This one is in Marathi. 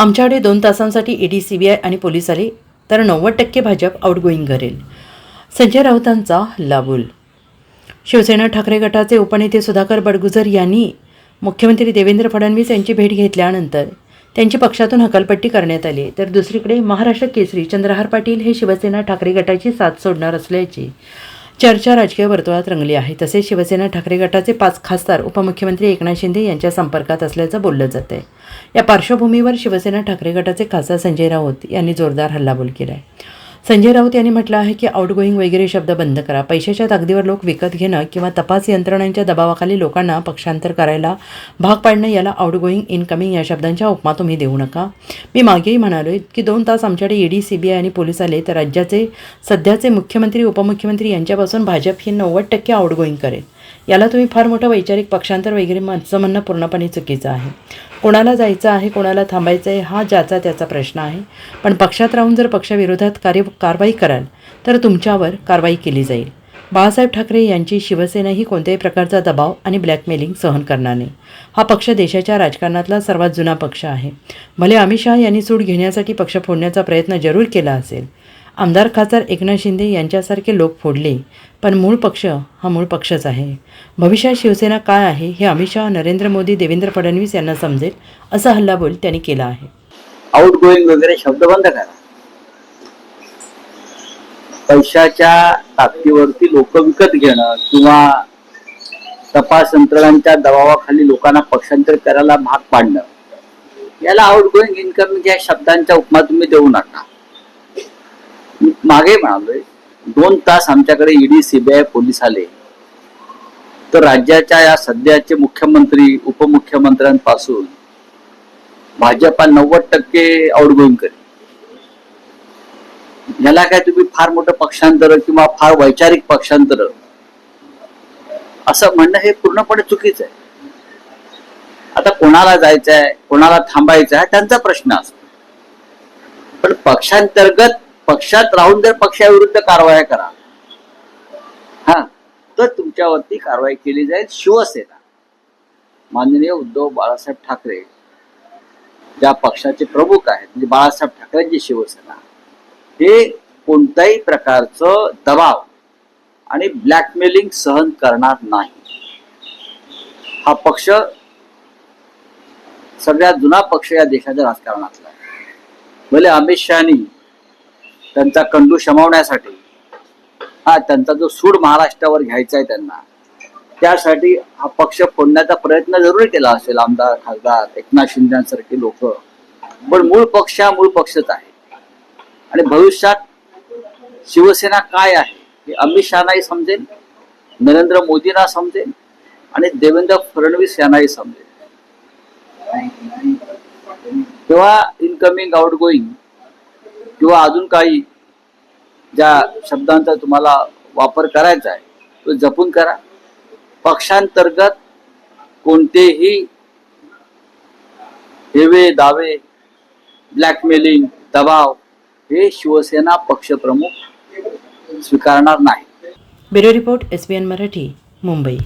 आमच्याकडे दोन तासांसाठी ईडी आय आणि पोलीस आले तर नव्वद टक्के भाजप आउटगोईंग करेल. संजय राऊतांचा हल्लाबोल शिवसेना ठाकरे गटाचे उपनेते सुधाकर बडगुजर यांनी मुख्यमंत्री देवेंद्र फडणवीस यांची भेट घेतल्यानंतर त्यांची पक्षातून हकालपट्टी करण्यात आली. तर दुसरीकडे महाराष्ट्र केसरी चंद्रहार पाटील हे शिवसेना ठाकरे गटाची साथ सोडणार असल्याची चर्चा राजकीय वर्तुळात रंगली आहे. तसेच शिवसेना ठाकरे गटाचे पाच खासदार उपमुख्यमंत्री एकनाथ शिंदे यांच्या संपर्कात असल्याचं बोललं जात आहे या पार्श्वभूमीवर शिवसेना ठाकरे गटाचे खासदार संजय राऊत यांनी जोरदार हल्लाबोल केला आहे संजय राऊत यांनी म्हटलं आहे की आउटगोईंग वगैरे शब्द बंद करा. पैशाच्या ताकदीवर लोक विकत घेणं किंवा तपास यंत्रणांच्या दबावाखाली लोकांना पक्षांतर करायला भाग पाडणं याला आउटगोईंग इनकमिंग या शब्दांच्या उपमा तुम्ही देऊ नका. मी मागेही म्हणालोय की दोन तास आमच्याकडे ईडी सीबीआय आणि पोलीस आले तर राज्याचे सध्याचे मुख्यमंत्री उपमुख्यमंत्री यांच्यापासून भाजप ही नव्वद टक्के आउटगोईंग करेल. याला तुम्ही फार मोठं वैचारिक पक्षांतर वगैरे माझं म्हणणं पूर्णपणे चुकीचं आहे. कोणाला जायचं आहे कोणाला थांबायचं आहे हा ज्याचा त्याचा प्रश्न आहे. पण पक्षात राहून जर पक्षाविरोधात कार्य कारवाई कराल तर तुमच्यावर कारवाई केली जाईल. बाळासाहेब ठाकरे यांची शिवसेना ही कोणत्याही प्रकारचा दबाव आणि ब्लॅकमेलिंग सहन करणार नाही. हा पक्ष देशाच्या राजकारणातला सर्वात जुना पक्ष आहे. भले अमित शहा यांनी सूट घेण्यासाठी पक्ष फोडण्याचा प्रयत्न जरूर केला असेल आमदार खासदार एकनाथ शिंदे यांच्यासारखे लोक फोडले पण मूळ पक्ष हा मूळ पक्षच आहे. भविष्यात शिवसेना काय आहे हे अमित शहा नरेंद्र मोदी देवेंद्र फडणवीस यांना समजेल असा हल्लाबोल त्यांनी केला आहे. आउट गोईंग वगैरे शब्द बंद करा. पैशाच्या ताकदीवरती लोक विकत घेणं किंवा तपास यंत्रणांच्या दबावाखाली लोकांना पक्षांतर करायला भाग पाडणं याला आउट गोईंग इन्कमिंग या शब्दांच्या उपमा तुम्ही देऊ नका. मागे म्हणालोय दोन तास आमच्याकडे ईडी सीबीआय पोलीस आले. तर राज्याच्या या सध्याचे मुख्यमंत्री उपमुख्यमंत्र्यांपासून भाजपा नव्वद टक्के आउटगोईंग करेल. याला काय तुम्ही फार मोठं पक्षांतर किंवा फार वैचारिक पक्षांतर असं म्हणणं हे पूर्णपणे चुकीचं आहे. आता कोणाला जायचं आहे कोणाला थांबायचं आहे त्यांचा प्रश्न असतो. पण पक्षांतर्गत पक्षात राहून जर पक्षाविरुद्ध कारवाया करा. हा तर तुमच्यावरती कारवाई केली जाईल शिवसेना. माननीय उद्धव बाळासाहेब ठाकरे ज्या पक्षाचे प्रमुख आहेत म्हणजे बाळासाहेब ठाकरेंची शिवसेना हे कोणत्याही प्रकारचं दबाव आणि ब्लॅकमेलिंग सहन करणार नाही. हा पक्ष सगळ्यात जुना पक्ष या देशाच्या राजकारणातला आहे. भले अमित शहानी त्यांचा कंडू शमवण्यासाठी. हा त्यांचा जो सूड महाराष्ट्रावर घ्यायचा आहे त्यांना. त्यासाठी हा पक्ष फोडण्याचा प्रयत्न जरूर केला असेल आमदार खासदार एकनाथ शिंदेसारखे लोक. पण मूळ पक्ष हा मूळ पक्षच आहे. आणि भविष्यात शिवसेना काय आहे हे अमित शहानाही समजेल नरेंद्र मोदींना समजेल आणि देवेंद्र फडणवीस यांनाही समजेल. तेव्हा इनकमिंग आउट गोईंग किंवा अजून काही ज्या शब्दांचा तुम्हाला वापर करायचा आहे तो जपून करा. पक्षांतर्गत कोणतेही हेवे दावे ब्लॅकमेलिंग दबाव हे शिवसेना पक्षप्रमुख स्वीकारणार नाही. Bureau report S B N Marathi Mumbai.